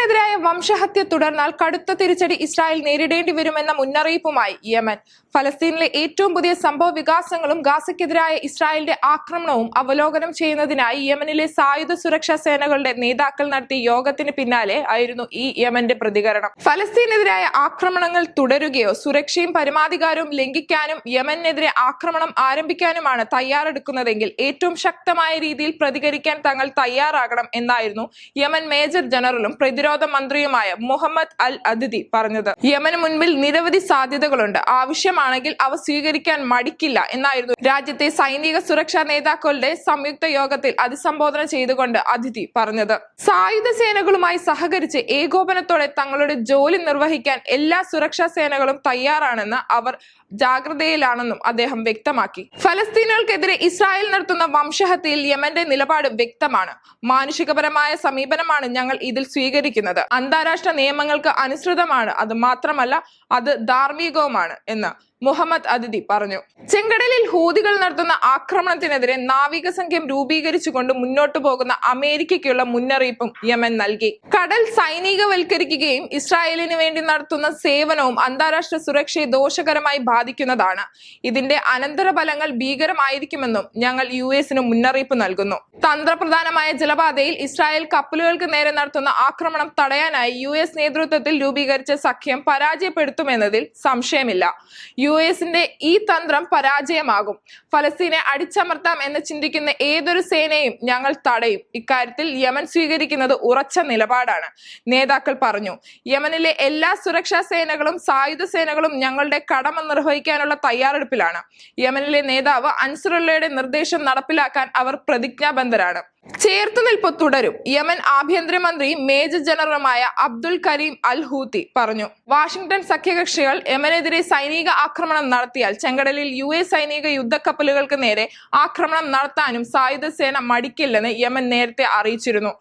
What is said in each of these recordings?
ഫലസ്തീനെതിരായ വംശഹത്യ തുടർന്നാൽ കടുത്ത തിരിച്ചടി ഇസ്രായേൽ നേരിടേണ്ടി വരുമെന്ന മുന്നറിയിപ്പുമായി യമൻ. ഫലസ്തീനിലെ ഏറ്റവും പുതിയ സംഭവ വികാസങ്ങളും ഗാസയ്ക്കെതിരായ ഇസ്രായേലിന്റെ ആക്രമണവും അവലോകനം ചെയ്യുന്നതിനായി യമനിലെ സായുധ സുരക്ഷാ സേനകളുടെ നേതാക്കൾ നടത്തിയ യോഗത്തിന് പിന്നാലെ ആയിരുന്നു ഈ യമന്റെ പ്രതികരണം. ഫലസ്തീനെതിരായ ആക്രമണങ്ങൾ തുടരുകയോ സുരക്ഷയും പരമാധികാരവും ലംഘിക്കാനും യമനെതിരെ ആക്രമണം ആരംഭിക്കാനുമാണ് തയ്യാറെടുക്കുന്നതെങ്കിൽ ഏറ്റവും ശക്തമായ രീതിയിൽ പ്രതികരിക്കാൻ തങ്ങൾ തയ്യാറാകണം എന്നായിരുന്നു യമൻ മേജർ ജനറലും പ്രതിരോധ മന്ത്രിയുമായ മുഹമ്മദ് അൽ അതിഥി പറഞ്ഞത്. യമന് മുൻപിൽ നിരവധി സാധ്യതകളുണ്ട്. ആവശ്യമാണെങ്കിൽ അവ സ്വീകരിക്കാൻ മടിക്കില്ല എന്നായിരുന്നു. രാജ്യത്തെ സൈനിക സുരക്ഷാ നേതാക്കളുടെ സംയുക്ത യോഗത്തിൽ അഭിസംബോധന ചെയ്തുകൊണ്ട് അതിഥി പറഞ്ഞത്. സായുധ സേനകളുമായി സഹകരിച്ച് ഏകോപനത്തോടെ തങ്ങളുടെ ജോലി നിർവഹിക്കാൻ എല്ലാ സുരക്ഷാ സേനകളും തയ്യാറാണെന്ന് അവർ ജാഗ്രതയിലാണെന്നും അദ്ദേഹം വ്യക്തമാക്കി. ഫലസ്തീനുകൾക്കെതിരെ ഇസ്രായേൽ നടത്തുന്ന വംശഹത്യയിൽ യമന്റെ നിലപാട് വ്യക്തമാണ്. മാനുഷികപരമായ സമീപനമാണ് ഞങ്ങൾ ഇതിൽ സ്വീകരിക്കുന്നത്. അന്താരാഷ്ട്ര നിയമങ്ങൾക്ക് അനുസൃതമാണ്. അത് മാത്രമല്ല അത് ധാർമ്മികവുമാണ് എന്ന് മുഹമ്മദ് അതിഥി പറഞ്ഞു. ചെങ്കടലിൽ ഹൂതികൾ നടത്തുന്ന ആക്രമണത്തിനെതിരെ നാവിക സംഘം രൂപീകരിച്ചുകൊണ്ട് മുന്നോട്ടു പോകുന്ന അമേരിക്കയ്ക്കുള്ള മുന്നറിയിപ്പും യമൻ നൽകി. കടൽ സൈനികവൽക്കരിക്കുകയും ഇസ്രായേലിന് വേണ്ടി നടത്തുന്ന സേവനവും അന്താരാഷ്ട്ര സുരക്ഷയെ ദോഷകരമായി ബാധിക്കുന്നതാണ്. ഇതിന്റെ അനന്തരഫലങ്ങൾ ഭീകരമായിരിക്കുമെന്നും ഞങ്ങൾ യു എസിന് മുന്നറിയിപ്പ് നൽകുന്നു. തന്ത്രപ്രധാനമായ ജലപാതയിൽ ഇസ്രായേൽ കപ്പലുകൾക്ക് നേരെ നടത്തുന്ന ആക്രമണം തടയാനായി യു നേതൃത്വത്തിൽ രൂപീകരിച്ച സഖ്യം പരാജയപ്പെടുത്തുമെന്നതിൽ സംശയമില്ല. യു എസിന്റെ ഈ തന്ത്രം പരാജയമാകും. ഫലസ്തീനെ അടിച്ചമർത്താം എന്ന് ചിന്തിക്കുന്ന ഏതൊരു സേനയും ഞങ്ങൾ തടയും. ഇക്കാര്യത്തിൽ യമൻ സ്വീകരിക്കുന്നത് ഉറച്ച നിലപാടാണ്. നേതാക്കൾ പറഞ്ഞു യമനിലെ എല്ലാ സുരക്ഷാ സേനകളും സായുധ സേനകളും ഞങ്ങളുടെ കടമ നിർവഹിക്കാനുള്ള തയ്യാറെടുപ്പിലാണ്. യമനിലെ നേതാവ് അൻസറുള്ളയുടെ നിർദ്ദേശം നടപ്പിലാക്കാൻ അവർ പ്രതിജ്ഞാബദ്ധരാണ്. ചേർത്തുനിൽപ്പ് തുടരും. യമൻ ആഭ്യന്തരമന്ത്രി മേജർ ജനറലുമായ അബ്ദുൽ കരീം അൽ ഹൂത്തി പറഞ്ഞു. വാഷിംഗ്ടൺ സഖ്യകക്ഷികൾ യമനെതിരെ സൈനിക ആക്രമണം നടത്തിയാൽ ചെങ്കടലിൽ യു എസ് സൈനിക യുദ്ധക്കപ്പലുകൾക്ക് നേരെ ആക്രമണം നടത്താനും സായുധ സേന മടിക്കില്ലെന്ന് യമൻ നേരത്തെ അറിയിച്ചിരുന്നു.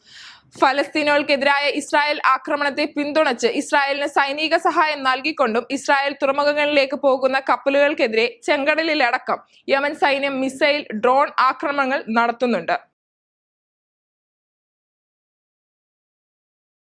ഫലസ്തീനുകൾക്കെതിരായ ഇസ്രായേൽ ആക്രമണത്തെ പിന്തുണച്ച് ഇസ്രായേലിന് സൈനിക സഹായം നൽകിക്കൊണ്ടും ഇസ്രായേൽ തുറമുഖങ്ങളിലേക്ക് പോകുന്ന കപ്പലുകൾക്കെതിരെ ചെങ്കടലിലടക്കം യമൻ സൈന്യം മിസൈൽ ഡ്രോൺ ആക്രമണങ്ങൾ നടത്തുന്നുണ്ട്.